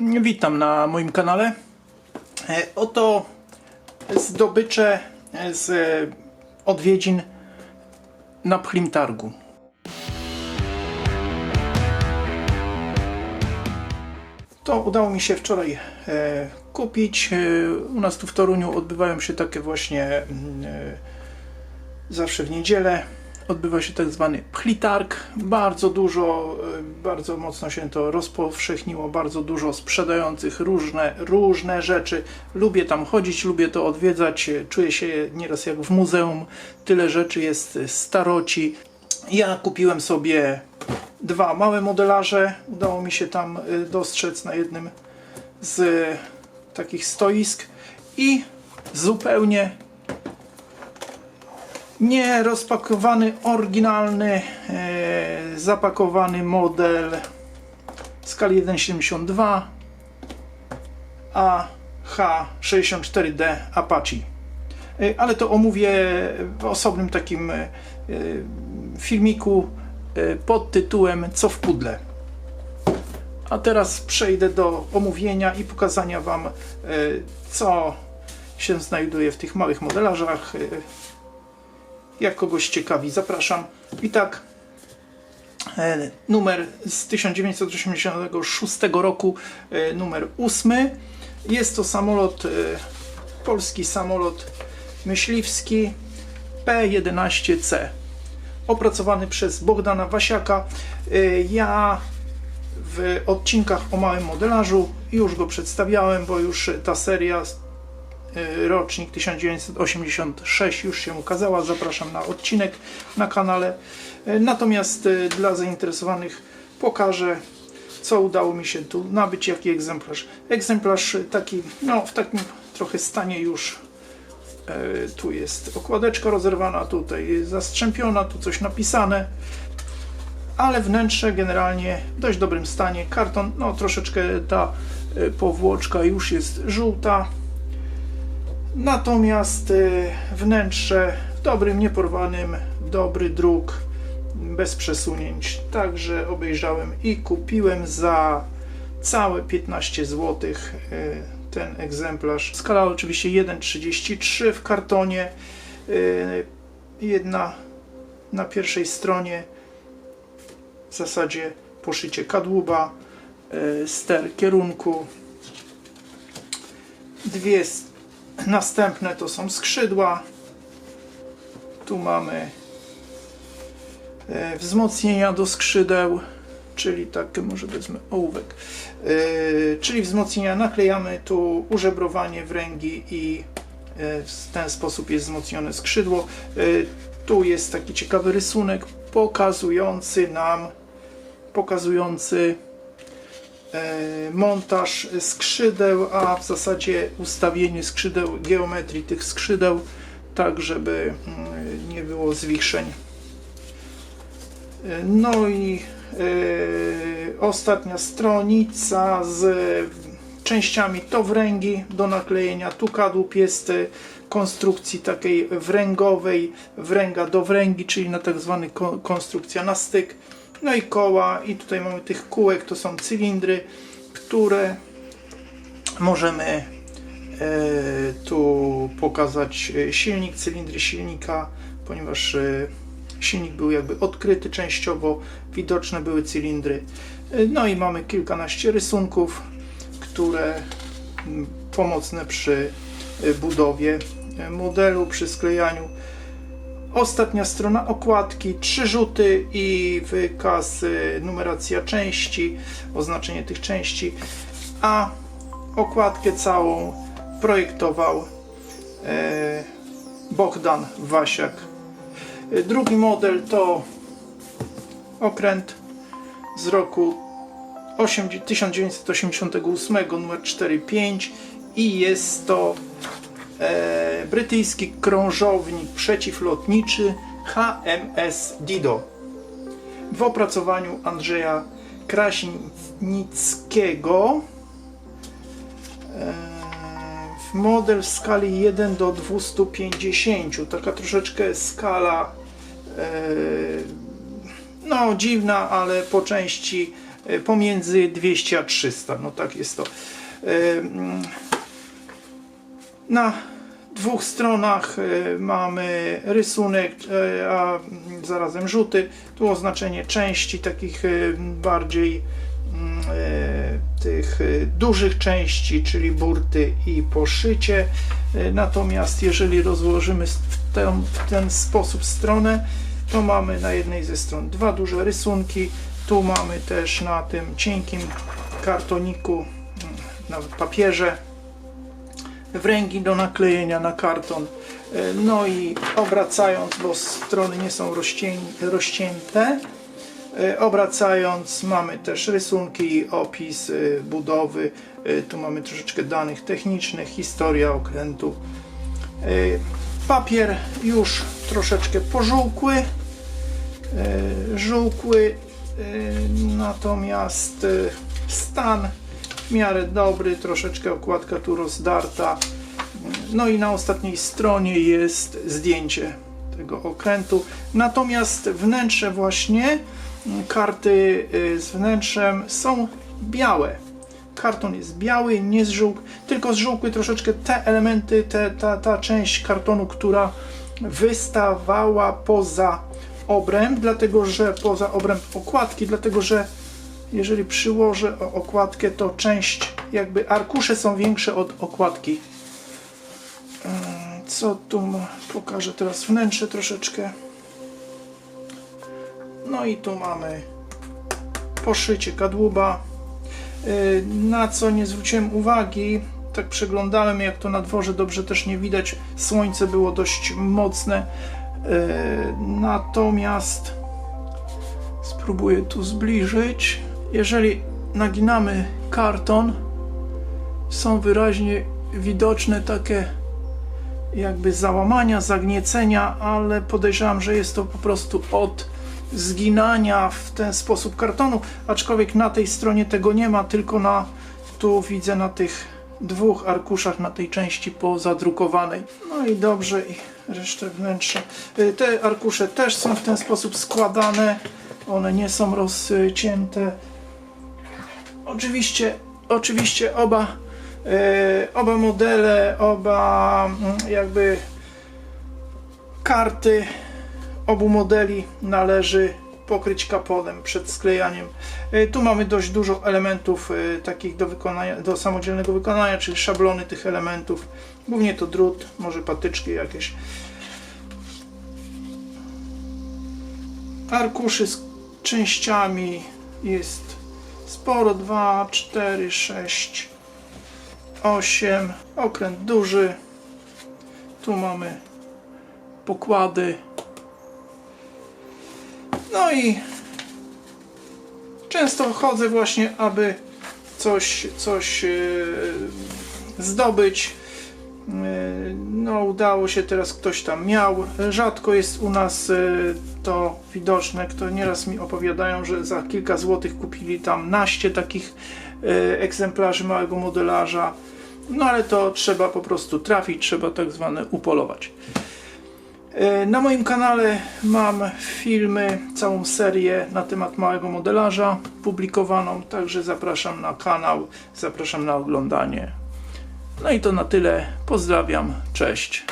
Witam na moim kanale. E, Oto zdobycze z e, odwiedzin na Pchlim Targu. To udało mi się wczoraj e, kupić. E, u nas tu w Toruniu odbywają się takie właśnie mm, e, zawsze w niedzielę. Odbywa się tak zwany Pchlitarg. Bardzo dużo, e, bardzo mocno się to rozpowszechniło. Bardzo dużo sprzedających różne, różne rzeczy. Lubię tam chodzić, lubię to odwiedzać. e, Czuję się nieraz jak w muzeum. Tyle rzeczy jest e, staroci. Ja kupiłem sobie dwa małe modelarze. Udało mi się tam y, dostrzec na jednym z y, takich stoisk i zupełnie nie rozpakowany, oryginalny, e, zapakowany model skali 1.72 AH64D Apache. E, Ale to omówię w osobnym takim e, filmiku e, pod tytułem Co w pudle. A teraz przejdę do omówienia i pokazania Wam, e, co się znajduje w tych małych modelarzach. E, Jak kogoś ciekawi, zapraszam. I tak, e, numer z 1986 roku, e, numer 8. Jest to samolot, e, polski samolot myśliwski P-11C opracowany przez Bogdana Wasiaka. Ja w odcinkach o małym modelarzu już go przedstawiałem, bo już ta seria rocznik 1986 już się ukazała. Zapraszam na odcinek na kanale. Y, Natomiast y, dla zainteresowanych pokażę co udało mi się tu nabyć, jaki egzemplarz. Egzemplarz taki, no w takim trochę stanie już tu jest okładeczka rozerwana, tutaj zastrzępiona, tu coś napisane, ale wnętrze generalnie w dość dobrym stanie. Karton, no troszeczkę ta powłoczka już jest żółta, natomiast e, wnętrze w dobrym, nieporwanym, dobry druk, bez przesunięć. Także obejrzałem i kupiłem za całe 15 zł ten egzemplarz. Skala oczywiście 1,33 w kartonie. Yy, Jedna na pierwszej stronie w zasadzie poszycie kadłuba, ster kierunku. Dwie następne to są skrzydła. Tu mamy e, wzmocnienia do skrzydeł, czyli takie może wezmę ołówek, E, czyli wzmocnienia naklejamy tu użebrowanie wręgi i e, w ten sposób jest wzmocnione skrzydło. Tu jest taki ciekawy rysunek pokazujący nam pokazujący montaż skrzydeł, a w zasadzie ustawienie skrzydeł, geometrii tych skrzydeł, tak żeby mm, nie było zwichrzeń. E, No i e, ostatnia stronica z częściami to wręgi do naklejenia. Tu kadłub jest e, konstrukcji takiej wręgowej, wręga do wręgi, czyli na tak zwany ko- konstrukcja na styk. No i koła i tutaj mamy tych kółek, to są cylindry, które możemy e, tu pokazać e, silnik, cylindry silnika, ponieważ e, silnik był jakby odkryty częściowo, widoczne były cylindry. No i mamy kilkanaście rysunków, które mm, pomocne przy budowie modelu, przy sklejaniu. Ostatnia strona okładki, trzy rzuty i wykaz, e, numeracja części, oznaczenie tych części, a okładkę całą projektował e, Bogdan Wasiak. E, Drugi model to okręt z roku 8 1988, numer 45 i jest to brytyjski krążownik przeciwlotniczy HMS Dido w opracowaniu Andrzeja Kraśnickiego e, w model w skali 1 do 250 taka troszeczkę skala e, no dziwna, ale po części e, pomiędzy 200 a 300. No tak jest to. Na dwóch stronach e, mamy rysunek, e, a zarazem rzuty. Tu oznaczenie części takich e, bardziej mm, tych dużych części, czyli burty i poszycie. Natomiast jeżeli rozłożymy w ten, w ten sposób stronę, to mamy na jednej ze stron dwa duże rysunki. Tu mamy też na tym cienkim kartoniku, mm, na papierze wręgi do naklejenia na karton. E, No i obracając, bo strony nie są rozcię- rozcięte, e, obracając mamy też rysunki opis e, budowy. Tu mamy troszeczkę danych technicznych, historia okrętu. Papier już troszeczkę pożółkły, żółkły, natomiast stan w miarę dobry, troszeczkę okładka tu rozdarta. No i na ostatniej stronie jest zdjęcie tego okrętu. Natomiast wnętrze właśnie, karty y, z wnętrzem są białe. Karton jest biały, nie zżółk, tylko zżółkły troszeczkę te elementy, te, ta, ta część kartonu, która wystawała poza obręb, dlatego że poza obręb okładki, dlatego że jeżeli przyłożę o okładkę, to część, jakby arkusze są większe od okładki. Mm, Co tu pokażę teraz wnętrze troszeczkę. No i tu mamy poszycie kadłuba. Yy, Na co nie zwróciłem uwagi, tak przeglądałem jak to na dworze dobrze też nie widać. Słońce było dość mocne. Yy, Natomiast spróbuję tu zbliżyć. Jeżeli naginamy karton, są wyraźnie widoczne takie jakby załamania, zagniecenia, ale podejrzewam, że jest to po prostu od zginania w ten sposób kartonu, aczkolwiek na tej stronie tego nie ma, tylko na tu widzę na tych dwóch arkuszach na tej części pozadrukowanej. No i dobrze i resztę wnętrza. Y, Te arkusze też są w ten sposób składane. One nie są rozcięte. Oczywiście, oczywiście oba, e, oba modele, oba mm, jakby karty obu modeli należy pokryć kaponem przed sklejaniem. E, Tu mamy dość dużo elementów e, takich do wykonania, do samodzielnego wykonania, czyli szablony tych elementów. Głównie to drut, może patyczki jakieś. Arkuszy z częściami jest sporo 2, 4, 6, 8. Okręt duży. Tu mamy pokłady. No i często chodzę właśnie, aby coś, coś e, zdobyć. E, No, udało się, teraz ktoś tam miał. Rzadko jest u nas e, to widoczne. Kto nieraz mi opowiadają, że za kilka złotych kupili tam naście takich e, egzemplarzy małego modelarza. No ale to trzeba po prostu trafić, trzeba tak zwane upolować. E, Na moim kanale mam filmy, całą serię na temat małego modelarza publikowaną, także zapraszam na kanał, zapraszam na oglądanie. No i to na tyle. Pozdrawiam, cześć.